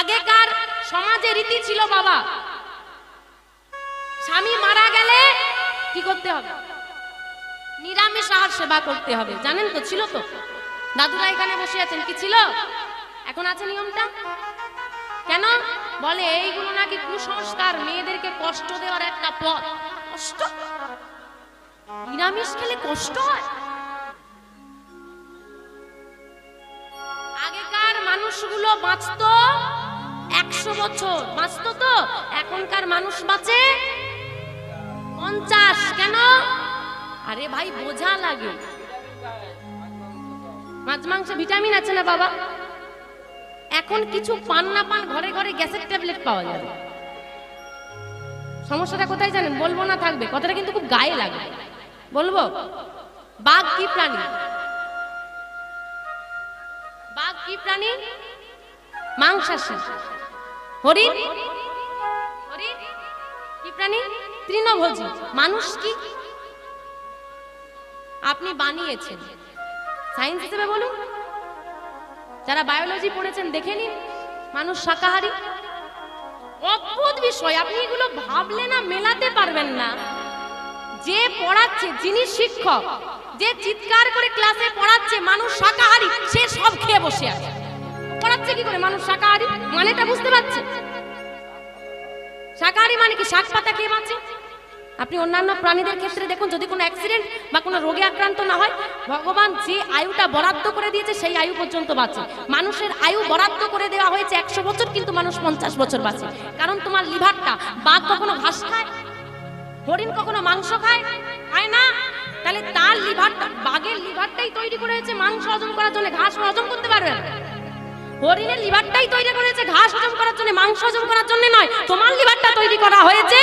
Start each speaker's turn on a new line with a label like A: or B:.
A: আগেকার সমাজে রীতি ছিল বাবা। স্বামী মারা গেলে কি করতে হবে? নিরামিষ আহার সেবা করতে হবে। জানেন তো, ছিল তো। দাদুরা এখানে বসে আছেন, কি ছিল? এখন আছে নিয়মটা? কেন? বলে, এইগুলো নাকি কুসংস্কার, মেয়েদেরকে কষ্ট দেওয়ার একটা পথ। কষ্ট? নিরামিষ খেলে কষ্ট হয়? আগেকার মানুষগুলো বাঁচতো একশো বছর। বাঁচতো তো? এখনকার মানুষ বাঁচে? পঞ্চাশ, কেন? আরে ভাই, বোঝা লাগে। মাছ, মাংসে, ভিটামিন আছে না বাবা? এখন কিছু পান না পান ঘরে ঘরে গ্যাসের ট্যাবলেট পাওয়া যাবে। সমস্যাটা কোথায় জানেন? বলব না থাকবে। কথাটা কিন্তু খুব গায়ে লাগে। বলব? বাঘ কি প্রাণী? বাঘ কি প্রাণী? মাংসাশী হরিণ কি প্রাণী? তৃণভোজী। মানুষ কি? আপনি বানিয়েছেন। সায়েন্স হিসেবে বলুন। যারা বায়োলজি পড়েছেন, দেখে নিন। মানুষ শাকাহারী। অদ্ভুত বিষয়। আপনি এগুলো ভাবলে না, মেলাতে পারবেন না। যে পড়াচ্ছে, যিনি শিক্ষক, যে চিৎকার করে ক্লাসে পড়াচ্ছে, মানুষ শাকাহারী, সে সব খেয়ে বসে আছে। পড়াচ্ছে কি করে? মানুষ শাকাহারী? মানেটা বুঝতে পারছে? শাকাহারি মানে কি? শাক পাতা খেয়ে বাঁচে? আপনি অন্যান্য প্রাণীদের ক্ষেত্রে দেখুন, যদি কোনো অ্যাক্সিডেন্ট বা কোনো রোগে আক্রান্ত না হয়, ভগবান যে আয়ুটা বরাদ্দ করে দিয়েছে, সেই আয়ু পর্যন্ত বাঁচে। মানুষের আয়ু বরাদ্দ করে দেওয়া হয়েছে একশো বছর, কিন্তু মানুষ পঞ্চাশ বছর বাঁচে। কারণ তোমার লিভারটা বাঘ কখনো ঘাস খায়? হরিণ কখনো মাংস খায়? খায় না? তাহলে তার লিভারটা, বাঘের লিভারটাই তৈরি করে হয়েছে, মাংস হজম করার জন্য, ঘাস হজম করতে পারবে না। হরিণের লিভারটাই তৈরি করেছে, ঘাস হজম করার জন্য, মাংস হজম করার জন্য নয়। তোমার লিভারটা তৈরি করা হয়েছে